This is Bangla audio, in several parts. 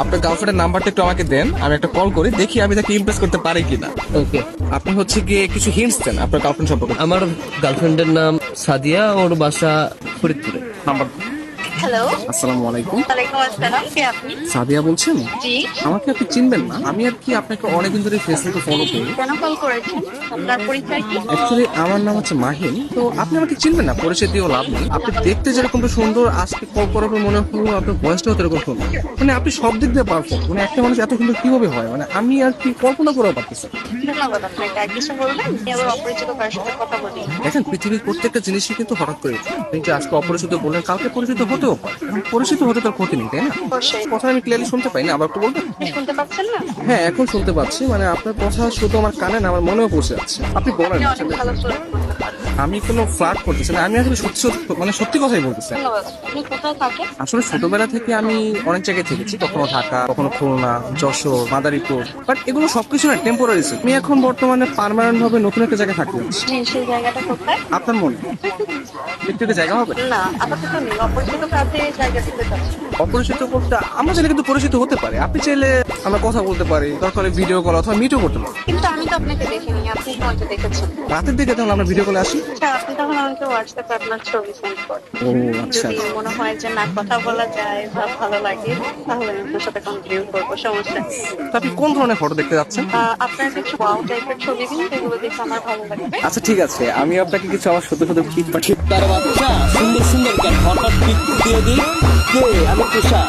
আপনার গার্লফ্রেন্ডের নাম্বারটা একটু আমাকে দেন আমি একটা কল করি দেখি আমি তাকে ইমপ্রেস করতে পারি কিনা। ওকে আপনি হচ্ছে গিয়ে কিছু হিন্টস দেন আপনার গার্লফ্রেন্ড সম্পর্কে। আমার গার্লফ্রেন্ডের নাম সাদিয়া ওর বাসা ফরিদপুরে। নাম্বার হ্যালো আসসালামু আলাইকুম। ওয়ালাইকুম আসসালাম কে আপনি? সাদিয়া বলছেন? জি। আমাকে আপনি চিনবেন না। আমি আর কি আপনাকে অনেকদিন ধরে ফেসবুকে ফলো করি। কেন কল করেছেন? আপনার পরিচয় কি? অ্যাকচুয়ালি আমার নাম হচ্ছে মাহিন। তো আপনি আমাকে চিনবেন না পরিচয় দিয়েও লাভ নেই। আপনি দেখতে যেরকম সুন্দর আজকে কল করার পর মনে হলো আপনার বয়সটাও এরকম সুন্দর। মানে আপনি সব দিক দিয়ে পারফেক্ট মানে একটা মানুষ এত সুন্দর কীভাবে হয়? মানে আমি আর কি কল্পনা করেও পারতেছি ধন্যবাদ আপনাকে। আর কিছু বলবেন? আমি আবার অপরিচিত কারোর সাথে কথা বলি। দেখেন পৃথিবীর প্রত্যেকটা জিনিসই কিন্তু হঠাৎ করে। আপনি যে আজকে অপরিচিত বললেন কালকে পরিচিত হতেও পারে। পরিচিত হতে তার ক্ষতি নেই তাই না? কথা আমি ক্লিয়ারলি শুনতে পাই না আবার একটু বলবেন? শুনতে পাচ্ছেন না? হ্যাঁ এখন শুনতে পাচ্ছি। মানে আপনার কথা শুধু আমার কানে না আমার মনেও পৌঁছে যাচ্ছে। আপনি বলেন। আমি কোনো ফ্লার্ট করতেছি না আমি আসলে সত্যি সত্যি মানে সত্যি কথাই বলতেছি। আসলে ছোটবেলা থেকে আমি অনেক জায়গায় থেকেছি কখনো ঢাকা কখনো খুলনা যশোর মাদারীপুর বাট এগুলো সবকিছু না টেম্পোরারি আমি এখন বর্তমানে পার্মানেন্ট ভাবে নতুন একটা জায়গায় থাকতে কোথায়? আপনার মনে? একটা জায়গা হবে? না আপাতত অপরিচিত কাছে জায়গা থেকে যাচ্ছি অপরিচিত করতে আমরা চাইলে কিন্তু পরিচিত হতে পারে। আপনি চাইলে আমরা কথা বলতে পারি দরকার ভিডিও কল অথবা মিটও করতে পারি। কিন্তু আমি তো আপনাকে দেখিনি আপনি হয়তো দেখেছেন। রাতের দিকে তাহলে আমরা ভিডিও কলে আসি? আচ্ছা আপনি তখন আমাকে হোয়াটসঅ্যাপে আপনার ছবি সেন্ড করেন। ও আচ্ছা যদি মনে হয় যে না কথা বলা যায় বা ভালো লাগে তাহলে আপনার সাথে কন্টিনিউ করব সমস্যা নেই। তো আপনি কোন ধরনের ফটো দেখতে যাচ্ছেন? আহ, আপনার কিছু ওয়াও টাইপের ছবি দিন যেগুলো দেখে আমার ভালো লাগবে। আচ্ছা ঠিক আছে। আমি আপনাকে কিছু আমার সত্য সত্য ঠিক পাঠিয়ে তার বাচ্চা সুন্দর সুন্দর গান হঠাৎ পিক দিয়ে দিই। কে? আমি তুষা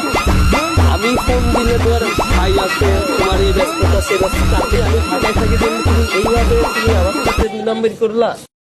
আমি ফোন দিলে তোর ভাই আছে, তোমার এই ব্যস্ততা সে ব্যস্ততা আমি ঢাকায় থাকি তুমি। এইভাবে তুমি আমার সাথে দুই নম্বর করলা।